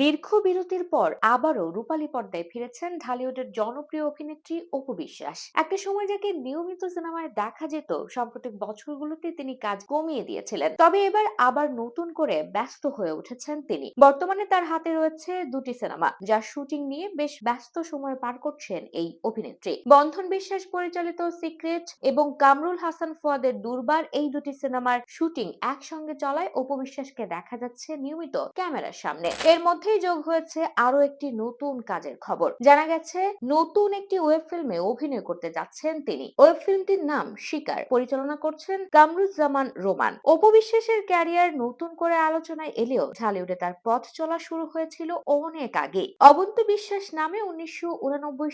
দীর্ঘ বিরতির পর আবারও রূপালী পর্দায় ফিরেছেন ঢালিউডের জনপ্রিয় অভিনেত্রী অপু বিশ্বাস। একটা সময় যাকে নিয়মিত সিনেমায় দেখা যেত, সাম্প্রতিক বছরগুলোতে তিনি কাজ কমিয়ে দিয়েছিলেন। তবে এবার আবার নতুন করে ব্যস্ত হয়ে উঠেছেন তিনি। বর্তমানে তার হাতে রয়েছে দুটি সিনেমা, যার শুটিং নিয়ে বেশ ব্যস্ত সময় পার করছেন এই অভিনেত্রী। বন্ধন বিশ্বাস পরিচালিত সিক্রেট এবং কামরুল হাসান ফুয়াদের দুর্বার এই দুটি সিনেমার শুটিং একসঙ্গে চলায় অপু বিশ্বাসকে দেখা যাচ্ছে নিয়মিত ক্যামেরার সামনে। এর মধ্যেই যোগ হয়েছে আরও একটি নতুন কাজের খবর। জানা গেছে, নতুন একটি ওয়েব ফিল্মে অভিনয় করতে যাচ্ছেন তিনি। ওয়েব ফিল্মটির নাম শিকার, পরিচালনা করছেন কামরুজ্জামান রোমান। অপবিশ্বাসের ক্যারিয়ার নতুন করে আলোচনায় এলেও ঢালিউডে তার পথ চলা শুরু হয়েছিল অনেক আগে। অবন্ত বিশ্বাস নামে উনিশশো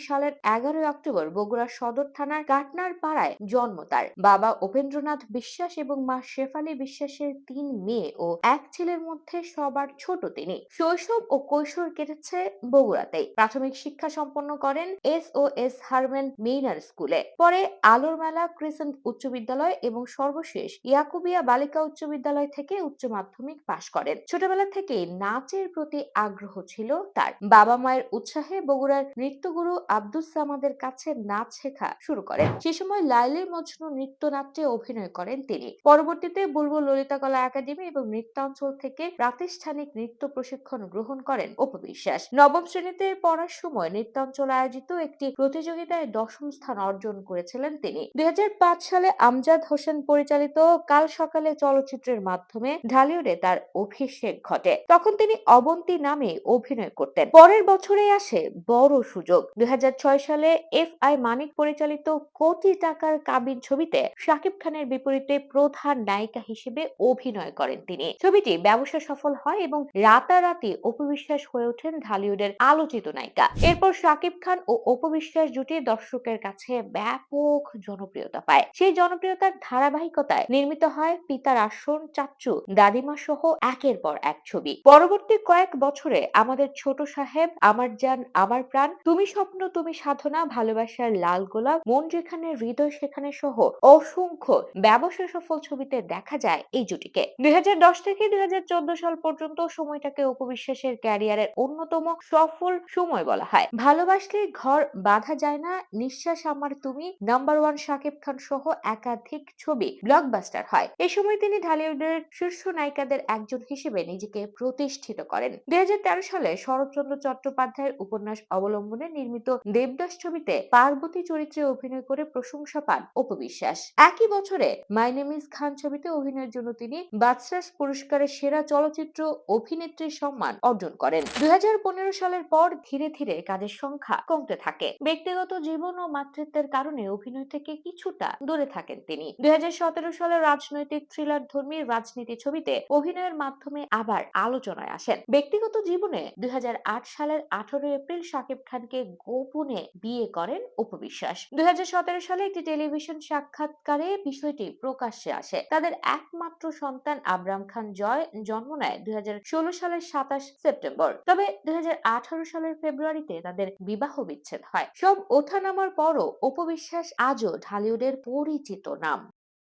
সালের এগারোই অক্টোবর বগুড়া সদর থানার কাটনার পাড়ায় জন্ম তার। বাবা উপেন্দ্রনাথ বিশ্বাস এবং মা শেফালি বিশ্বাসের তিন মেয়ে ও এক ছেলের মধ্যে সবার ছোট তিনি। শৈশব ও কৈশোর কেটেছে বগুড়াতেই। প্রাথমিক শিক্ষা সম্পন্ন করেন এস ও এস হারমেন মেইনার স্কুলে। পরে আলোর মেলা, ক্রিসেন্ট উচ্চ বিদ্যালয় এবং সর্বশেষ ইয়াকুবিয়া বালিকা উচ্চ বিদ্যালয় থেকে উচ্চ মাধ্যমিক পাশ করেন। ছোটবেলা থেকে নাচের প্রতি আগ্রহ ছিল তার। বাবা মায়ের উৎসাহে বগুড়ার নৃত্যগুরু আব্দুস সামাদের কাছে নাচ শেখা শুরু করেন। সে সময় লাইলি মজনু নৃত্যনাট্যে অভিনয় করেন তিনি। পরবর্তীতে বুলবুল ললিতা কলা একাডেমি এবং নৃত্যাঞ্চল থেকে প্রাতিষ্ঠানিক নৃত্য প্রশিক্ষণ গ্রহণ করেন উপবিশ্বাস নবম শ্রেণীতে পড়ার সময় নৃত্যাঞ্চল আয়োজিত একটি প্রতিযোগিতায় দশম স্থান অর্জন করেছিলেন তিনি। দুই সালে আমজাদ হোসেন পরিচালিত কাল সকালে চলচ্চিত্রের মাধ্যমে ঢালিউডে তার অভিষেক ঘটে। তখন তিনি অবন্তী নামে অভিনয় করতেন। পরের বছরে আসে বড় সুযোগ। দুই হাজার ছয় সালে এফ আই মানিক পরিচালিত কোটি টাকার কাবিন ছবিতে শাকিব খানের বিপরীতে প্রধান নায়িকা হিসেবে অভিনয় করেন তিনি। ছবিটি ব্যবসা সফল হয় এবং রাতারাতি অপবিশ্বাস হয়ে ওঠেন ঢালিউডের আলোচিত নায়িকা। এরপর শাকিব খান ও অপবিশ্বাস জুটি দর্শকের কাছে ব্যাপক জনপ্রিয়তা পায়। সেই জনপ্রিয়তার ধারাবাহিকতায় নির্মিত হয় পিতার আসন চাচ্চু, দাদিমা সহ একের পর এক ছবি। পরবর্তী কয়েক বছরে আমাদের ছোট সাহেব, আমার যান আমার প্রাণ, তুমি স্বপ্ন, তুমি সাধনা, ভালোবাসার লাল গোলাপ, মন যেখানে, হৃদয় সেখানে সহ অসংখ্য ব্যবসা সফল ছবিতে দেখা যায় এই জুটিকে। দুই হাজার দশ থেকে দুই হাজার চোদ্দ সাল পর্যন্ত সময়টাকে উপবিশ্বাসের ক্যারিয়ারের অন্যতম সফল সময় বলা হয়। ভালোবাসলে ঘর বাঁধা যায় না, নিঃশ্বাস আমার তুমি নাম্বার ওয়ান শাকিব খান সহ একাধিক ছবি ব্লকবাস্টার হয়। এ সময় তিনি ঢালিউডের শীর্ষ নায়িকাদের একজন হিসেবে নিজেকে প্রতিষ্ঠিত করেন। দুই সালে শরৎচন্দ্র চট্টোপাধ্যায়ের উপন্যাস অবলম্বনে নির্মিত দেবদাস ছবিতে পার্বতী চরিত্রে অভিনয় করে প্রশংসা পান অপবিশ্বাস একই বছরে মাই নেম ইজ খান ছবিতে অভিনয়ের জন্য তিনি বাদশাস পুরস্কারের সেরা চলচ্চিত্র অভিনেত্রীর সম্মান অর্জন করেন। দুই হাজার পনেরো সালের পর ধীরে ধীরে কাজের সংখ্যা কমতে থাকে। ব্যক্তিগত জীবন ও মাতৃত্বের কারণে অভিনয় থেকে কিছুটা দূরে থাকেন তিনি। দুই সালের রাজনৈতিক থ্রিলার ধর্মী রাজনীতি ছবিতে অভিনয়ের মাধ্যমে আবার আলোচনায় আসেন। ব্যক্তিগত জীবনে দুই সালের আঠারো এপ্রিল শাকিব খানকে গোপনে বিয়ে করেন উপবিশ্বাস দুই হাজার সতেরো সালে একটি টেলিভিশন সাক্ষাৎকারে বিষয়টি প্রকাশ্যে আসে। তাদের একমাত্র সন্তান আবরাম খান জয়, জন্ম নেয় দুই হাজার ষোলো সালের সাতাশ সেপ্টেম্বর। তবে দুই হাজার আঠারো সালের ফেব্রুয়ারিতে তাদের বিবাহ বিচ্ছেদ হয়। সব ওঠানামার পরও উপবিশ্বাস আজও ঢালিউডের পরিচিত নাম।